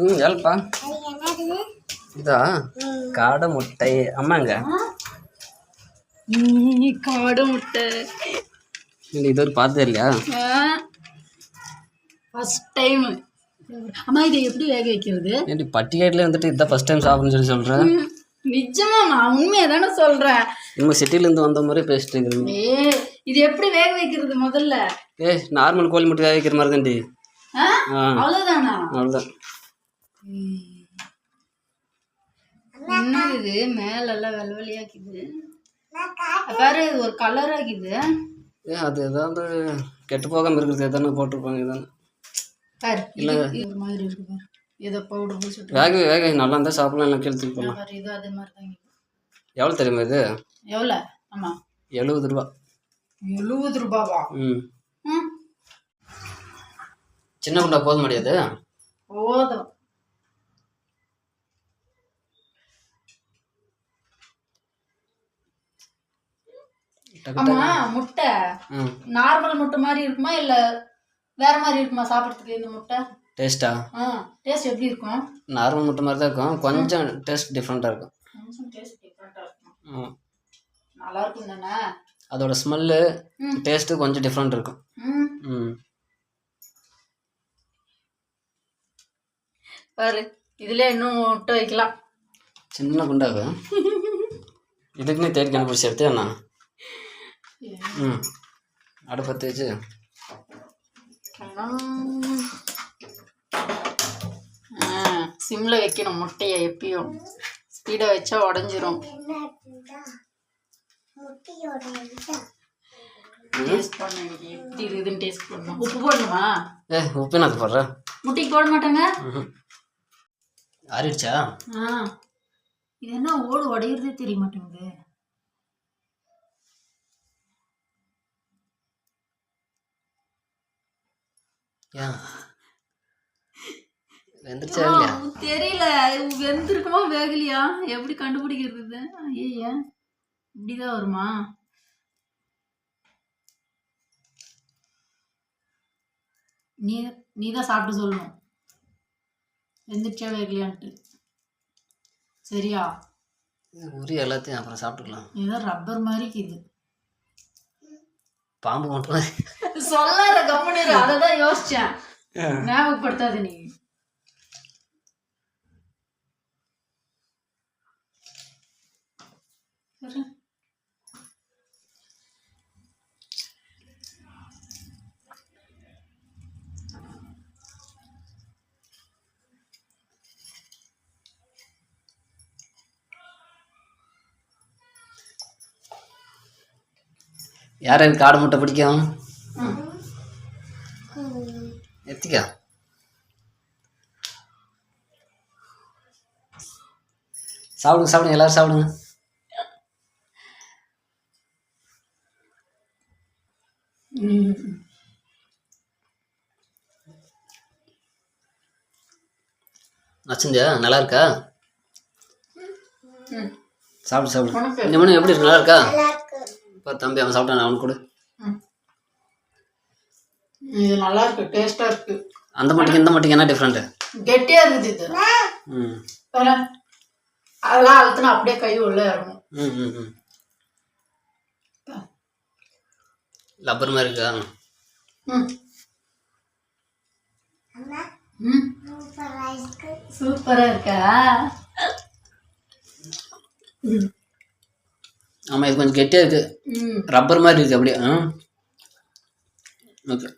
ம் ஏழ்ப்பா இதா? காடை முட்டை. அம்மாங்க காடு முட்டை. இல்லை இது ஒரு பார்த்தது இல்லையா ஃபர்ஸ்ட் டைம் அம்மா இதை எப்படி வேக வைக்கிறது? ஏன்டி பட்டிக்காட்டில் வந்துட்டு இதான் ஃபஸ்ட் டைம் சாப்பிட்ணுன்னு சொல்லி சொல்கிறேன் நிஜமா நான் உண்மையை தானே சொல்றேன். நம்ம சிட்டிலேருந்து வந்த மாதிரி பேசிட்டு இருக்கிறீங்க. ஏ இது எப்படி வேக வைக்கிறது முதல்ல? ஏ நார்மல் கோழி முட்டை வேக வைக்கிற மாதிரி தான்டி. அவ்வளவுதானா? அவ்வளோதான் என்ன இது? மேலெல்லாம் வெள்ளை வெள்ளையாக்குது பாரு இது ஒரு கலர் ஆக்குது ஏ அது ஏதாவது கெட்டு போகாமல் இருக்கிறது. எதானே போட்டிருப்பாங்க இதானே பாரு இது இது ஒரு மாதிரி இருக்கு பாரு. ஏதோ பவுடர் பூசிட்டு வேக வேக நல்லா இருந்தால் சாப்பிடலாம் இல்லை கெழுத்துக்கு போகலாம் பாரு இது அதே மாதிரி தான் எவ்வளோ தெரியுமா இது? எவ்வளோ ஆமா. எழுபது ரூபா. எழுபது ரூபாவா? ம். சின்ன குண்டா போத முடியாது போதும். ஆமா முட்டை. நார்மல் முட்டை மாதிரி இருக்குமா இல்ல வேற மாதிரி இருக்குமா சாப்பிட்றதுக்கு இந்த முட்டை? டேஸ்ட்டா? ஆ டேஸ்ட் எப்படி இருக்கும்? நார்மல் முட்டை மாதிரி தான் இருக்கும். கொஞ்சம் டேஸ்ட் டிஃப்ரெண்ட்டாக இருக்கும். கொஞ்சம் டேஸ்ட் டிஃப்ரெண்டா இருக்கும். நல்லா இருக்கும் தானே? அதோட ஸ்மெல்லு ம். டேஸ்ட்டு கொஞ்சம் டிஃப்ரெண்ட் இருக்கும். ம். பாரு இதுல இன்னும் முட்டை வைக்கலாம். சின்ன குண்டாவு? இதுக்குன்னே தேடி கண்டுபிடிச்சி எடுத்து என்ன ம். அடுப்பத்து வச்சு. சிம்ல வைக்கணும் முட்டையை எப்பயும். ஸ்பீடா வச்சா உடஞ்சிரும். டேஸ்ட் பண்ண எப்படி இருக்குதுன்னு டேஸ்ட் பண்ணணும் உப்பு போடணுமா? ஏ உப்பு என்ன போடுற முட்டைக்கு போட மாட்டாங்க. ஆறிடுச்சா? ஆ. இது என்ன ஓடு உடையிறதே தெரிய மாட்டேங்குது. ஏன் தெரியல. வெந்திருக்குமா வேகலையா? எப்படி கண்டுபிடிக்கிறது ஐயா இப்படிதான் வருமா? நீ நீ தான் சாப்பிட்டு சொல்லணும். வெந்துருச்சா வேகலையான்ட்டு. சரியா? உரி எல்லாத்தையும் அப்புறம் சாப்பிட்டுக்கலாம். ஏதோ ரப்பர் மாதிரி இருக்குது. பாம்பு மட்டும் சொல்லாத கம்பெனி அதை தான் யோசிச்சேன். ஞாபகப்படுத்தாத நீ. யார் யாருக்கு காடை முட்டை பிடிக்கும். எத்திக்கா? சாப்பிடுங்க சாப்பிடுங்க எல்லாரும் சாப்பிடுங்க. நச்சுந்தியா நல்லா இருக்கா. சாப்பிடு சாப்பிடு. இந்த மணி எப்படி இருக்கு நல்லா இருக்கா இப்போ தம்பி அவன் சாப்பிட்டான் அவனுக்கு கொடு. இது நல்லா இருக்கு டேஸ்டா இருக்கு. அந்த மட்டிக்கு இந்த மட்டிக்கு என்ன டிஃப்ரெண்ட்டு கெட்டியா இருக்குது இது. ம். அதெல்லாம் அழுத்தினா அப்படியே கை உள்ள இறங்கும். ம் ம் ம். லப்பர் மாதிரி இருக்கா? ம். ம். சூப்பரா இருக்கா? ம். ஆமாம் இது கொஞ்சம் கெட்டியாக இருக்குது ரப்பர் மாதிரி இருக்குது அப்படியே ஆ. ஓகே